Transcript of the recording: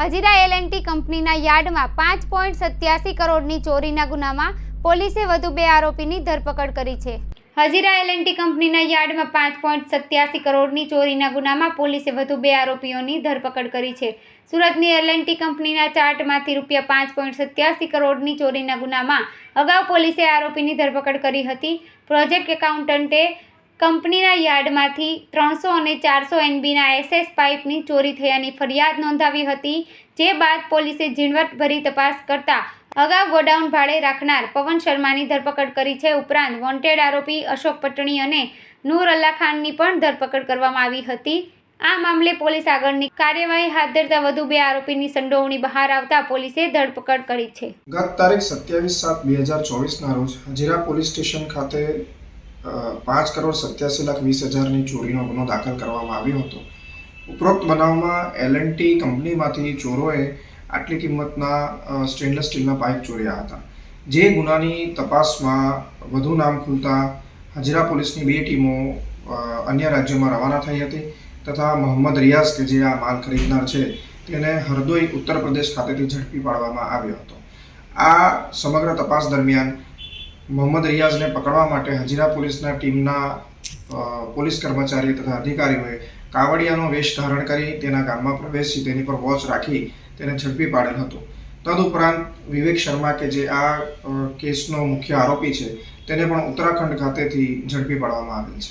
Hazira L&T કંપનીના યાર્ડમાં પાંચ પોઈન્ટ સત્યાસી કરોડની ચોરીના ગુનામાં પોલીસે વધુ બે આરોપીની ધરપકડ કરી છે. હજીરા એલએનટી કંપનીના યાર્ડમાં પાંચ પોઈન્ટ સત્યાસી કરોડની ચોરીના ગુનામાં પોલીસે વધુ બે આરોપીઓની ધરપકડ કરી છે. સુરતની એલએનટી કંપનીના ચાર્ટમાંથી રૂપિયા પાંચ પોઈન્ટ સત્યાસી કરોડની ચોરીના ગુનામાં અગાઉ પોલીસે આરોપીની ધરપકડ કરી હતી. પ્રોજેક્ટ એકાઉન્ટન્ટે કંપનીના યાર્ડમાંથી ત્રણસો અને ચારસો એનબીના એસએસ પાઇપની ચોરી થયાની ફરિયાદ નોંધાવી હતી, જે બાદ પોલીસે ઝીણવટભરી તપાસ કરતા અગાઉ ગોડાઉન ભાડે રાખનાર પવન શર્માની ધરપકડ કરી છે ઉપરાંત વોન્ટેડ આરોપી અશોક પટણી અને નૂર અલ્લા ખાનની પણ ધરપકડ કરવામાં આવી હતી. આ મામલે પોલીસ આગળની કાર્યવાહી હાથ ધરતા વધુ બે આરોપીની સંડોવણી બહાર આવતા પોલીસે ધરપકડ કરી છે. ગત તારીખ સત્યાવીસ સાત બે હજાર ચોવીસના રોજ હજીરા પોલીસ સ્ટેશન ખાતે પાંચ કરોડ સત્યાસી લાખ વીસ હજારની ચોરીનો ગુનો દાખલ કરવામાં આવ્યો હતો. ઉપરોક્ત બનાવમાં એલ એન્ડ ટી કંપનીમાંથી ચોરોએ આટલી કિંમતના સ્ટેનલેસ સ્ટીલના પાઇપ ચોર્યા હતા. જે ગુનાની તપાસમાં વધુ નામ ખુલતા હજીરા પોલીસની બે ટીમો અન્ય રાજ્યોમાં રવાના થઈ હતી તથા મોહમ્મદ રિયાઝ, કે જે આ માલ ખરીદનાર છે, તેને હરદોઈ ઉત્તર પ્રદેશ ખાતેથી ઝડપી પાડવામાં આવ્યો હતો. આ સમગ્ર તપાસ દરમિયાન મોહમ્મદ રિયાઝને પકડવા માટે હજીરા પોલીસના ટીમના પોલીસ કર્મચારી તથા અધિકારીઓએ કાવડિયાનો વેશ ધારણ કરી તેના ગામમાં પ્રવેશી તેની પર વોચ રાખી તેને ઝડપી પાડેલ હતો. તદુપરાંત વિવેક શર્મા કે જે આ કેસનો મુખ્ય આરોપી છે, તેને પણ ઉત્તરાખંડ ખાતેથી ઝડપી પાડવામાં આવેલ છે.